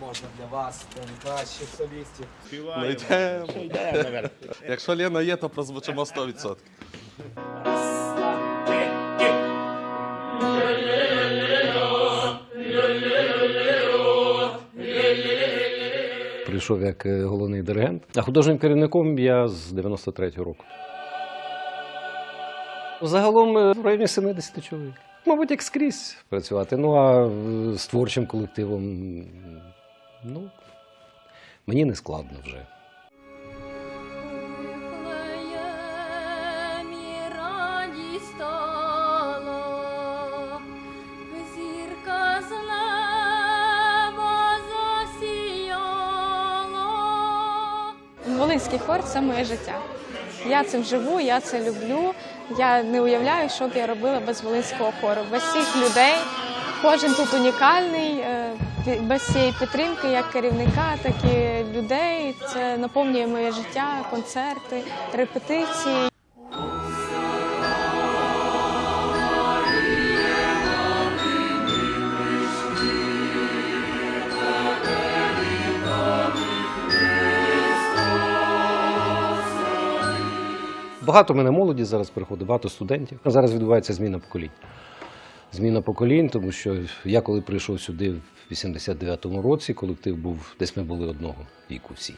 можна для вас, для найкращих солістів. Ну, йдемо. Якщо Лена є, то прозвучимо 100%. Раз, два, три, і. Прийшов як е, головний диригент, а художнім керівником я з 93-го року. Загалом е, в районі 70 чоловік. Мабуть, як скрізь працювати. Ну а е, з творчим колективом, ну, мені не складно вже. Волинський хор це моє життя. Я цим живу, я це люблю. Я не уявляю, що б я робила без волинського хору, без всіх людей. Кожен тут унікальний, е, без цієї підтримки, як керівника, так і людей. Це наповнює моє життя, концерти, репетиції. Багато в мене молоді зараз приходить, багато студентів. Зараз відбувається зміна поколінь. Зміна поколінь, тому що я коли прийшов сюди в 89-му році, колектив був, десь ми були одного віку всі.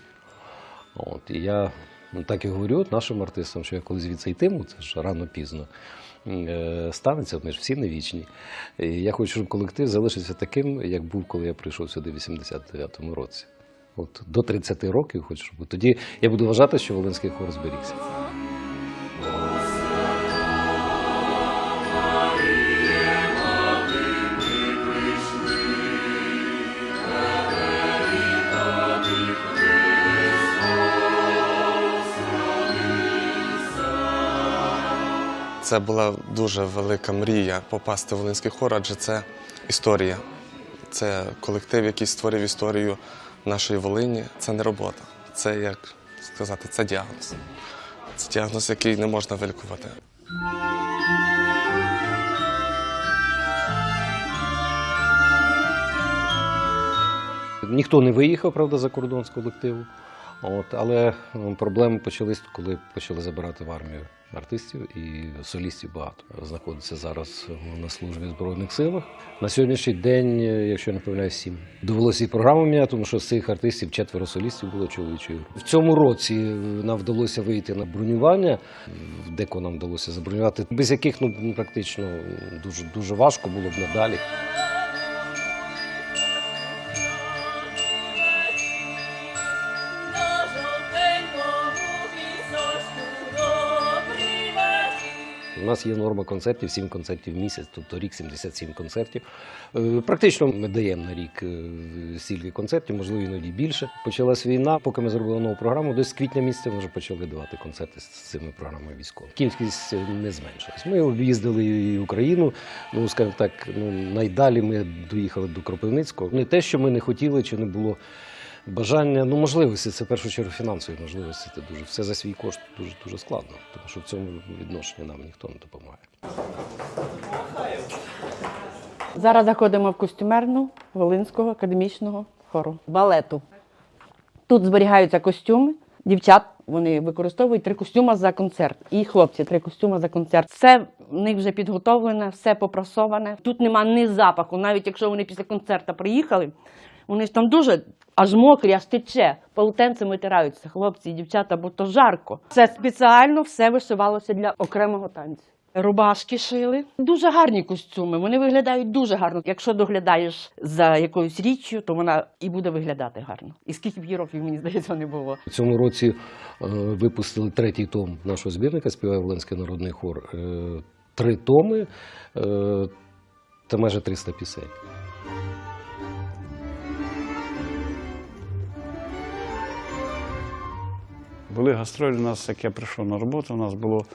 От, і я ну, так і говорю нашим артистам, що я коли звідси йтиму, це ж рано пізно. е, Станеться, ми ж всі не вічні. І я хочу, щоб колектив залишився таким, як був, коли я прийшов сюди в 89-му році. От до 30 років хочу, щоб тоді я буду вважати, що Волинський хор зберігся. Це була дуже велика мрія попасти в Волинський хор, адже це історія. Це колектив, який створив історію нашої Волині. Це не робота. Це як сказати, це діагноз. Це діагноз, який не можна вилікувати. Ніхто не виїхав, правда, за кордон з колективу. От, але проблеми почались, коли почали забирати в армію артистів і солістів багато. Знаходиться зараз на службі в Збройних силах. На сьогоднішній день, якщо не помиляюсь, сім. Довелося і програму міняти, тому що з цих артистів четверо солістів було чоловічою. В цьому році нам вдалося вийти на бронювання. Деко нам вдалося забронювати, без яких ну практично дуже дуже важко було б надалі. У нас є норма концертів, 7 концертів в місяць, тобто рік 77 концертів. Е, Практично ми даємо на рік е, стільки концертів, можливо, іноді більше. Почалась війна, поки ми зробили нову програму, десь з квітня місяця ми вже почали давати концерти з цими програмами військовими. Кількість е, не зменшилась. Ми об'їздили і Україну. Ну, скажімо так, ну найдалі ми доїхали до Кропивницького. Не те, що ми не хотіли, чи не було. Бажання, ну можливості, це в першу чергу фінансові можливості. Це дуже все за свій кошт дуже дуже складно, тому що в цьому відношенні нам ніхто не допомагає. Зараз заходимо в костюмерну Волинського академічного хору балету. Тут зберігаються костюми. Дівчат вони використовують три костюми за концерт. І хлопці три костюми за концерт. Все в них вже підготовлене, все попрасоване. Тут нема ні запаху. Навіть якщо вони після концерту приїхали, вони ж там дуже аж мокрі, аж тече. Полотенцем витираються хлопці і дівчата, бо то жарко. Це спеціально все вишивалося для окремого танцю. Рубашки шили. Дуже гарні костюми. Вони виглядають дуже гарно. Якщо доглядаєш за якоюсь річчю, то вона і буде виглядати гарно. І скільки б їй років, мені здається, не було. У цьому році е, випустили третій том нашого збірника співає Волинський народний хор. Е, три томи е, та майже 300 пісень. Були гастролі у нас, як я прийшов на роботу, у нас було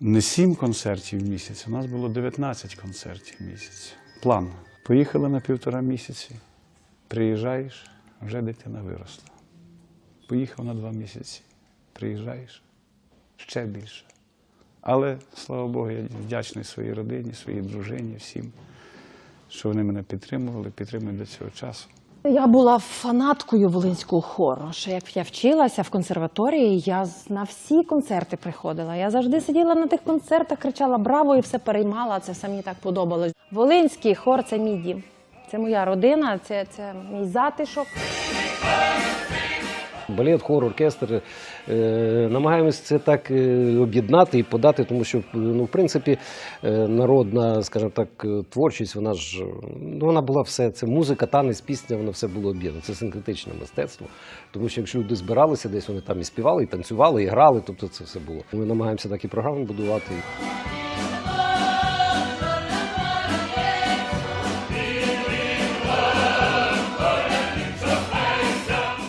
не 7 концертів в місяць, у нас було 19 концертів в місяць. План. Поїхали на півтора місяці, приїжджаєш, вже дитина виросла. Поїхав на два місяці, приїжджаєш ще більше. Але, слава Богу, я вдячний своїй родині, своїй дружині, всім, що вони мене підтримували, підтримують до цього часу. Я була фанаткою волинського хору. Ще як я вчилася в консерваторії, я на всі концерти приходила. Я завжди сиділа на тих концертах, кричала Браво і все переймала. Це все мені так подобалось. Волинський хор це мій дім. Це моя родина, це, це мій затишок. Балет, хор, оркестр. Е, намагаємось це так е, об'єднати і подати, тому що ну, в принципі е, народна, скажімо так, е, творчість, вона ж е, ну, вона була все. Це музика, танець, пісня, воно все було об'єднано. Це синтетичне мистецтво. Тому що якщо люди збиралися десь, вони там і співали, і танцювали, і грали, тобто це все було. Ми намагаємося так і програми будувати.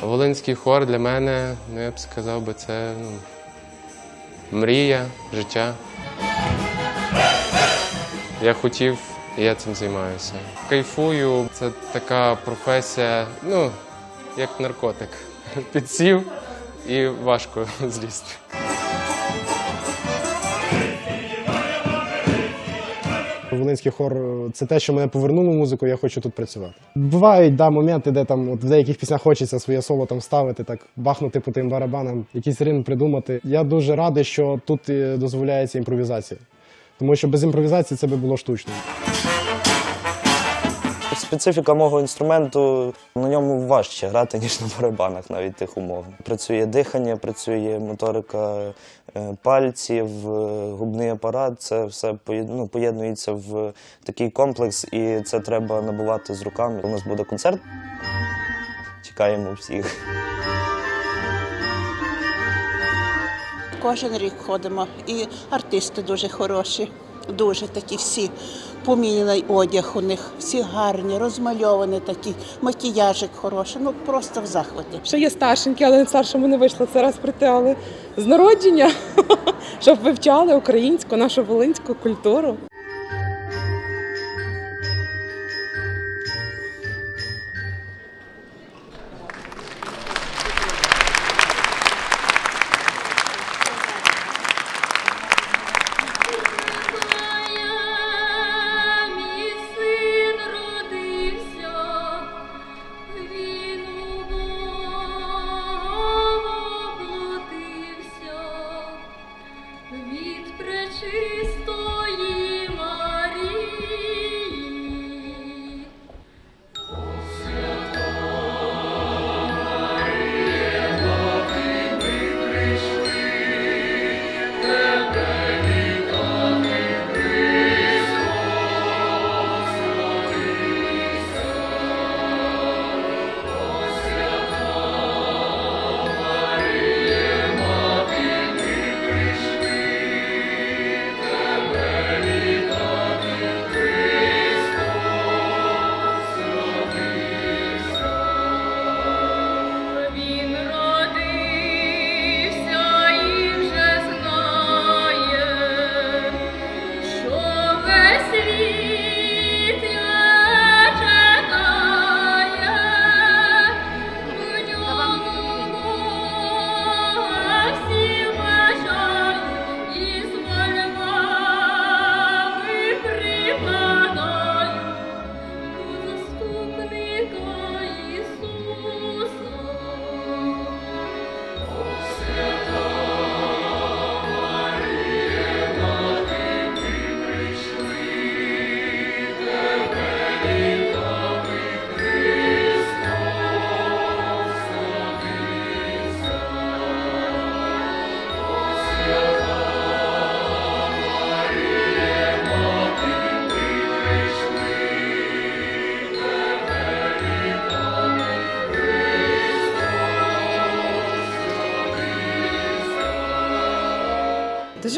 Волинський хор для мене, ну я б сказав би, це ну, мрія, життя. Я хотів, і я цим займаюся. Кайфую, це така професія, ну, як наркотик. Підсів і важко злізти. Волинський хор це те, що мене повернуло в музику, я хочу тут працювати. Бувають да, моменти, де там от в деяких піснях хочеться своє соло там вставити, так бахнути по тим барабанам, якийсь ритм придумати. Я дуже радий, що тут е, дозволяється імпровізація. Тому що без імпровізації це би було штучно. Специфіка мого інструменту на ньому важче грати, ніж на барабанах, навіть тих умов. Працює дихання, працює моторика е, пальців, е, губний апарат. Це все ну, поєднується в такий комплекс, і це треба набувати з руками. У нас буде концерт. Чекаємо всіх. Кожен рік ходимо, і артисти дуже хороші, дуже такі всі. Помінений одяг у них, всі гарні, розмальовані такі, макіяжик хороший, ну просто в захваті. Ще є старшенькі, але старшому не вийшло це раз прийти, але з народження, щоб вивчали українську, нашу волинську культуру.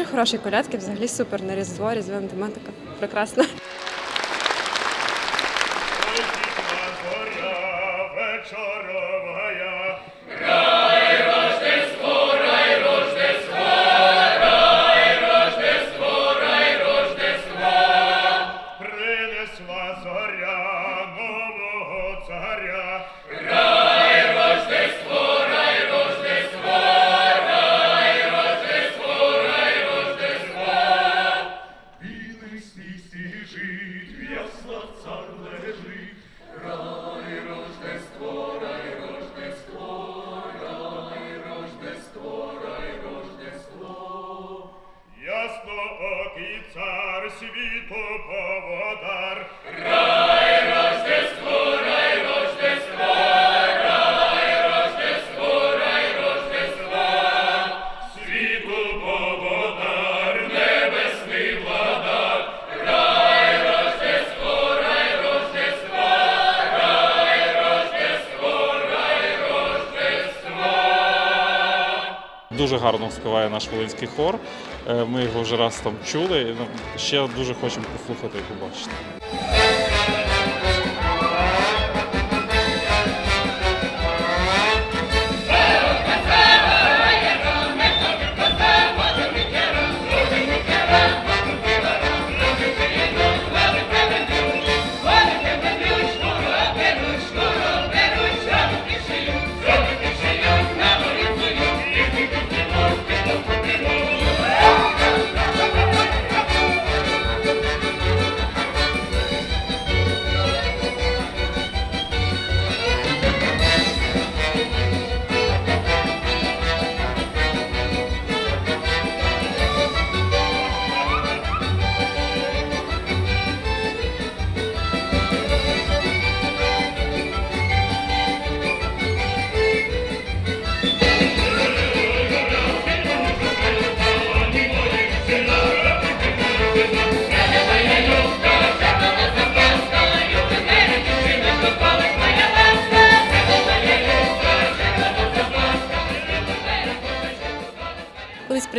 Дуже хороші колядки, взагалі супер на Різдво, різдвяна тематика. Прекрасно. свито поводар Дуже гарно співає наш волинський хор. Е, Ми його вже раз там чули. Ну, Ще дуже хочемо послухати і побачити.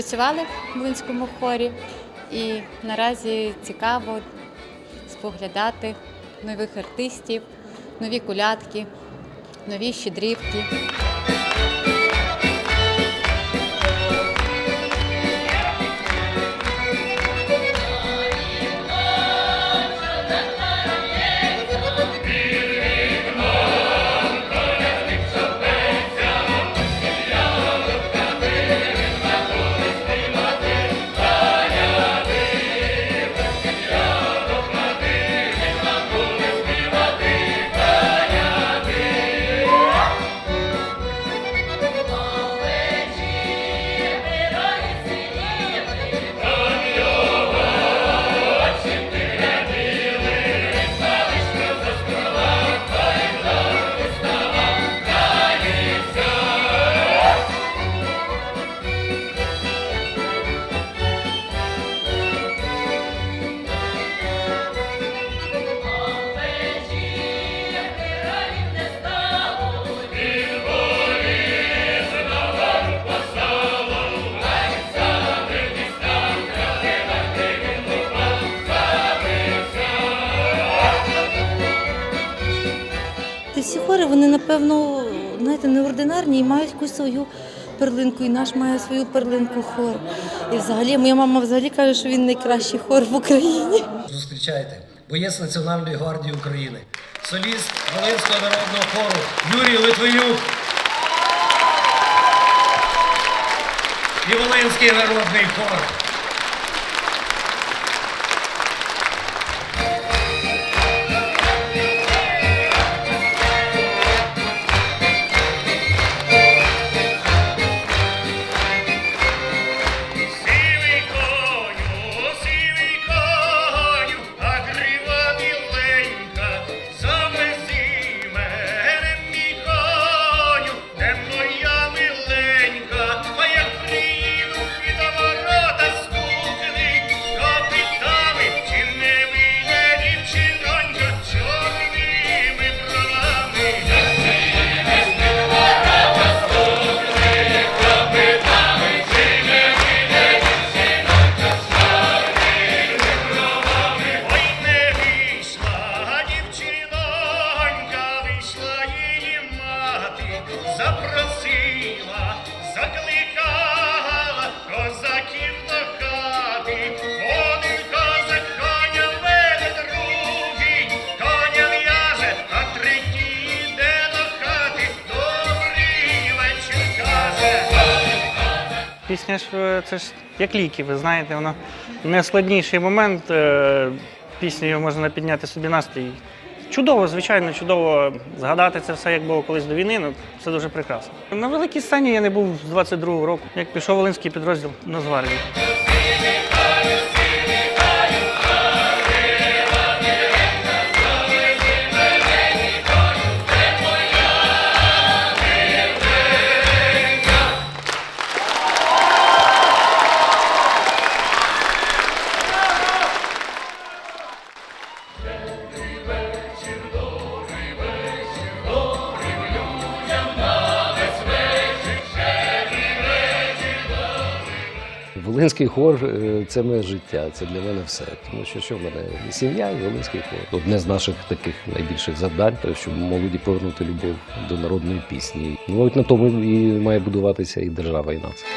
Працювали в Волинському хорі, і наразі цікаво споглядати нових артистів, нові кулятки, нові щедрівки. Вони, напевно, знаєте, неординарні і мають якусь свою перлинку. І наш має свою перлинку хор. І взагалі, моя мама взагалі каже, що він найкращий хор в Україні. Зустрічайте боєць Національної гвардії України, соліст Волинського народного хору Юрій Литвинюк. І Волинський народний хор. Пісня ж е, це ж як ліки, ви знаєте, воно найскладніший момент е, піснею можна підняти собі настрій. Чудово, звичайно, чудово згадати це все, як було колись до війни. Ну це дуже прекрасно. На великій сцені я не був з 22-го року, як пішов волинський підрозділ. На весь Волинський хор е, це моє життя, це для мене все. Тому що що в мене сім'я, і Волинський хор. Одне з наших таких найбільших завдань, то щоб молоді повернути любов до народної пісні. От на тому і має будуватися і держава, і нація.